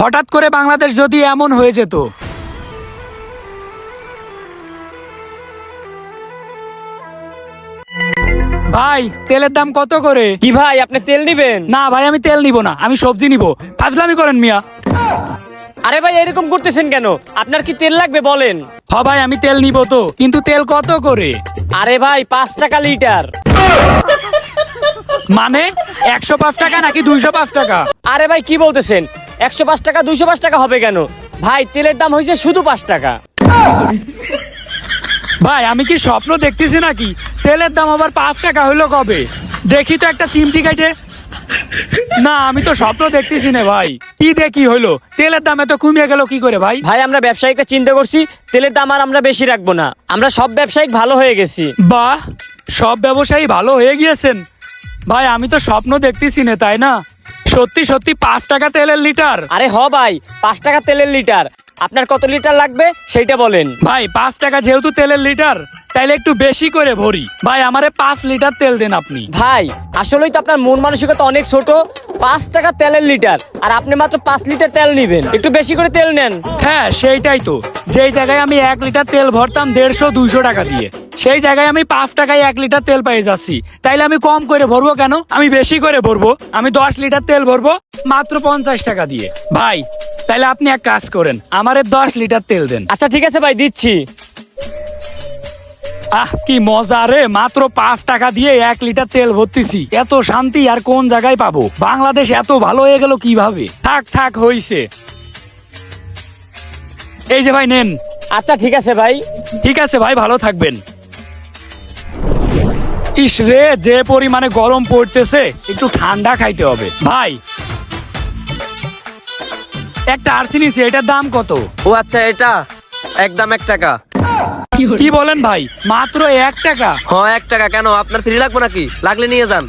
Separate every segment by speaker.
Speaker 1: হঠাৎ করে বাংলাদেশ যদি এমন হয়ে যেত। ভাই তেলের দাম কত করে?
Speaker 2: কি ভাই আপনি তেল নিবেন?
Speaker 1: না ভাই আমি তেল নিব না আমি সবজি নিব। ফাজলামি করেন মিয়া।
Speaker 2: আরে ভাই এরকম করতেছেন কেন? আপনার কি তেল লাগবে বলেন।
Speaker 1: হ ভাই আমি তেল নিব তো কিন্তু তেল কত করে?
Speaker 2: আরে ভাই পাঁচ টাকা লিটার।
Speaker 1: মানে একশো পাঁচ টাকা নাকি দুইশো পাঁচ টাকা?
Speaker 2: আরে ভাই কি বলতেছেন? একশো পাঁচ টাকা দুইশো পাঁচ টাকা হবে কেন? ভাই তেলের দাম হয়েছে শুধু পাঁচ টাকা।
Speaker 1: ভাই আমি কি স্বপ্ন দেখতেছি নাকি? তেলের দাম আবার পাঁচ টাকা হইল কবে? দেখি তো একটা চিমটি কাটে না আমি তো স্বপ্ন দেখতেছি না ভাই। কি দেখি হইল তেলের দাম এত কমিয়ে গেল কি করে ভাই?
Speaker 2: ভাই আমরা ব্যবসায়ীকে চিন্তা করছি তেলের দাম আর আমরা বেশি রাখব না। আমরা সব ব্যবসায়িক ভালো হয়ে গেছি।
Speaker 1: বাহ সব ব্যবসায়ী ভালো হয়ে গিয়েছেন। ভাই আমি তো স্বপ্ন দেখতেছি না তাই না? সত্যি সত্যি পাঁচ টাকা তেলের লিটার।
Speaker 2: আরে হ ভাই পাঁচ টাকা তেলের লিটার। আপনার কত লিটার লাগবে সেইটা বলেন।
Speaker 1: ভাই পাঁচ টাকা যেহেতু তেলের লিটার তাইলে একটু বেশি করে ভরি। ভাই আমারে পাঁচ লিটার তেল দেন আপনি।
Speaker 2: ভাই আসলেই তো আপনার মন মানসিকতা অনেক ছোট। পাঁচ টাকা তেলের লিটার আর আপনি মাত্র পাঁচ লিটার তেল নিবেন। একটু বেশি করে তেল নেন।
Speaker 1: হ্যাঁ সেইটাই তো। যেই জায়গায় আমি এক লিটার তেল ভরতাম দেড়শো দুইশো টাকা দিয়ে। সেই জায়গায় আমি পাঁচ টাকায় এক লিটার তেল পেয়ে যাচ্ছি। তাইলে আমি কম করে ভরবো কেন? আমি বেশি করে ভরবো। আমি দশ লিটার তেল ভরবো মাত্র পঞ্চাশ টাকা দিয়ে। ভাই তাইলে আপনি এক কাজ করেন আমারে দশ লিটার তেল দেন।
Speaker 2: আচ্ছা ঠিক আছে ভাই দিচ্ছি।
Speaker 1: আহ কি মজা রে মাত্র পাঁচ টাকা দিয়ে এক লিটার তেল ভরতেছি। এত শান্তি আর কোন জায়গায় পাবো? বাংলাদেশ এত ভালো হয়ে গেল কীভাবে? থাক থাক হইছে। এই যে ভাই নেন।
Speaker 2: আচ্ছা ঠিক আছে ভাই।
Speaker 1: ঠিক আছে ভাই ভালো থাকবেন। ইস রে যে পরিমাণে গরম পড়তেছে একটু ঠান্ডা খাইতে হবে। ভাই একটা আরসি নিছি এটার দাম কত?
Speaker 3: ও আচ্ছা এটা একদম এক টাকা।
Speaker 1: কি বলেন ভাই মাত্র এক টাকা?
Speaker 3: হ্যাঁ এক টাকা। কেন আপনার ফ্রি লাগবে নাকি? লাগলে নিয়ে যান।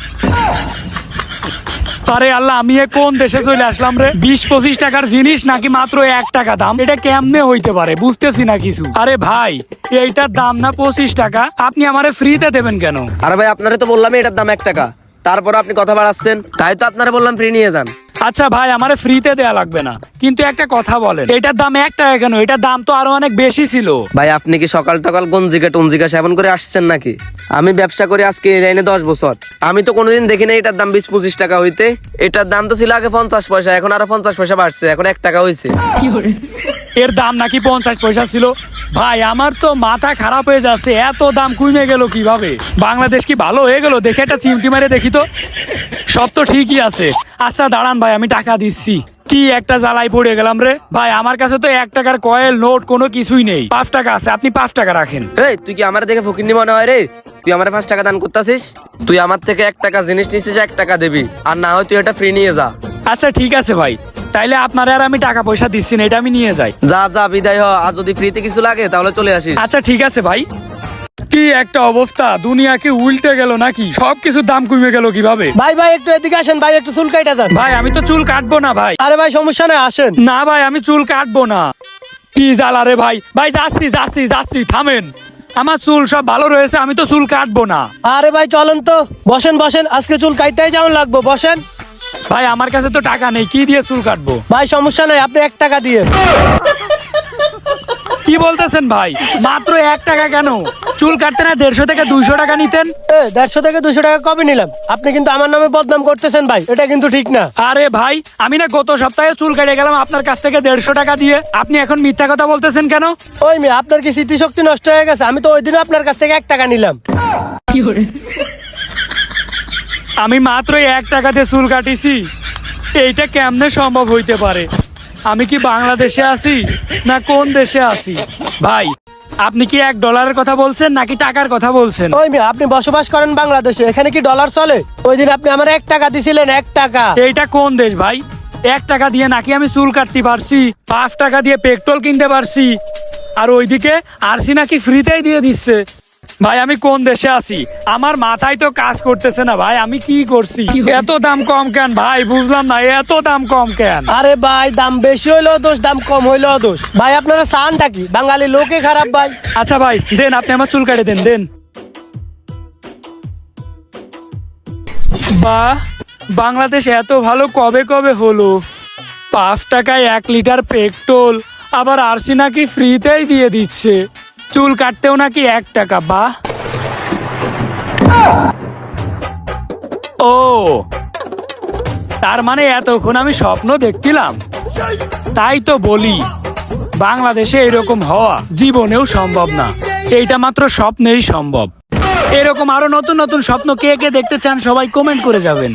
Speaker 1: আরে আল্লাহ, আমি কোন দেশে চলে আসলাম রে? বিশ পঁচিশ টাকার জিনিস নাকি মাত্র এক টাকা দাম? এটা কেমনে হইতে পারে? বুঝতেছি না কিছু। আরে ভাই, এইটার দাম না পঁচিশ টাকা? আপনি আমারে ফ্রিতে দেবেন কেন?
Speaker 3: আরে ভাই, আপনারা তো বললাম এটার দাম এক টাকা। তারপর আপনি কথা বাড়াচ্ছেন, তাই তো আপনারা বললাম ফ্রি নিয়ে যান।
Speaker 1: আচ্ছা ভাই আমার ফ্রিতে দেয়া লাগবে না। কিন্তু একটা কথা বলেন এটার দাম এক টাকা কেন? এটার দাম তো আরও অনেক বেশি ছিল।
Speaker 3: ভাই আপনি কি সকাল টকাল গঞ্জিকা টঞ্জিকা সেবন করে আসছেন নাকি? আমি ব্যবসা করি আজকে এই লাইনে দশ বছর। আমি তো কোনোদিন দেখি না এটার দাম বিশ পঁচিশ টাকা হইতে। এটার দাম তো ছিল আগে পঞ্চাশ পয়সা এখন আরও পঞ্চাশ পয়সা বাড়ছে এখন এক টাকা হয়েছে
Speaker 1: এর দাম নাকি পঞ্চাশ পয়সা ছিল? ভাই আমার তো মাথা খারাপ হয়ে যাচ্ছে এত দাম কমে গেল কীভাবে? বাংলাদেশ কি ভালো হয়ে গেল? দেখে একটা চিমটি মারে দেখি তো। সব তো ঠিকই আছে। আচ্ছা দাঁড়ান ভাই আমি টাকা দিচ্ছি। কি একটা জ্বালাই পড়ে গেলাম রে? ভাই আমার কাছে তো এক টাকার কয়েল নোট কোনো কিছুই নেই। পাঁচ টাকা আছে আপনি পাঁচ টাকা রাখেন।
Speaker 3: এই তুই কি আমার দেখে ফকিরনি মনে হয় রে? তুই আমার পাঁচ টাকা দান করতেছিস? তুই আমার থেকে এক টাকা জিনিস নিছিস এক টাকা দিবি। আর না হয় তুই এটা ফ্রি নিয়ে যা।
Speaker 1: আচ্ছা ঠিক আছে ভাই। তাইলে আপনার আর আমি টাকা পয়সা দিচ্ছি না এটা আমি নিয়ে যাই।
Speaker 3: যা যা বিদায় হ। আর যদি ফ্রিতে কিছু লাগে তাহলে চলে আসিস।
Speaker 1: আচ্ছা ঠিক আছে ভাই। কি একটা অবস্থা? দুনিয়া কি উল্টে গেল নাকি? সব কিছুর দাম কমে গেল কীভাবে?
Speaker 4: ভাই ভাই একটু এদিকে আসেন ভাই একটু চুল কাইটা দেন।
Speaker 1: ভাই আমি তো চুল কাটবো না ভাই।
Speaker 4: আরে ভাই সমস্যা নেই আসেন।
Speaker 1: না ভাই আমি চুল কাটবো না। কি জ্বালা রে ভাই। ভাই যাচ্ছি যাচ্ছি যাচ্ছি থামেন। আমার চুল সব ভালো রয়েছে আমি তো চুল কাটবো না।
Speaker 4: আরে ভাই চলেন তো। বসেন বসেন আজকে চুল কাটতেই যেমন লাগবো বসেন।
Speaker 1: ভাই আমার কাছে তো টাকা নেই কি দিয়ে চুল কাটবো?
Speaker 4: ভাই সমস্যা নেই আপনি এক টাকা দিয়ে।
Speaker 1: কি বলতেছেন ভাই? মাত্র এক টাকা কেন? চুল কাটতে না দেড়শো থেকে দুইশো টাকা নিতেন?
Speaker 4: দেড়শো থেকে দুশো টাকা কবে নিলাম? আপনি কিন্তু আমার নামে বদনাম করতেছেন ভাই এটা কিন্তু ঠিক না।
Speaker 1: আরে ভাই আমি না গত সপ্তাহে চুল কেটে গেলাম আপনার কাছ থেকে দেড়শো টাকা দিয়ে। আপনি এখন মিথ্যা কথা বলতেছেন কেন?
Speaker 4: ওই মেয়ে আপনার কি স্মৃতিশক্তি নষ্ট হয়ে গেছে? আমি তো ওই দিন আপনার কাছ থেকে এক টাকা নিলাম।
Speaker 1: আমি মাত্র এক টাকা দিয়ে চুল কাটিছি। এইটা কেমনে সম্ভব হইতে পারে? আমি কি বাংলাদেশে আছি না কোন দেশে আছি? ভাই আপনি কি এক ডলারের কথা বলছেন নাকি টাকার কথা বলছেন?
Speaker 4: ওই মেয়ে আপনি বসবাস করেন বাংলাদেশে এখানে কি ডলার চলে? ওই দিন আপনি আমার এক টাকা দিছিলেন এক টাকা।
Speaker 1: এইটা কোন দেশ ভাই? এক টাকা দিয়ে নাকি আমি চুল কাটতে পারছি পাঁচ টাকা দিয়ে পেট্রোল কিনতে পারছি আর ওইদিকে আরসি নাকি ফ্রিতেই দিয়ে দিচ্ছে। ভাই আমি কোন দেশে আছি? আমার মাথায় তো কাজ করতেছে না ভাই আমি কি করছি? এত দাম কম কেন ভাই? বুঝলাম না এত দাম কম কেন?
Speaker 4: আরে ভাই দাম বেশি হইলেও দোষ দাম কম হইলেও দোষ। ভাই আপনারা সানটা কি? বাঙালি লোকে খারাপ ভাই।
Speaker 1: আচ্ছা ভাই দেন আপনি আমার চুল কাটে দেন দেন। বাহ বাংলাদেশ এত ভালো কবে কবে হলো? পাঁচ টাকায় এক লিটার পেট্রোল আবার আরসি নাকি ফ্রিতেই দিয়ে দিচ্ছে। চুল কাটতেও নাকি এক টাকা বাহ ও, তার মানে এতক্ষণ আমি স্বপ্ন দেখছিলাম। তাই তো বলি, বাংলাদেশে এরকম হওয়া জীবনেও সম্ভব না। এইটা মাত্র স্বপ্নেই সম্ভব। এরকম আরও নতুন নতুন স্বপ্ন কে কে দেখতে চান সবাই কমেন্ট করে যাবেন।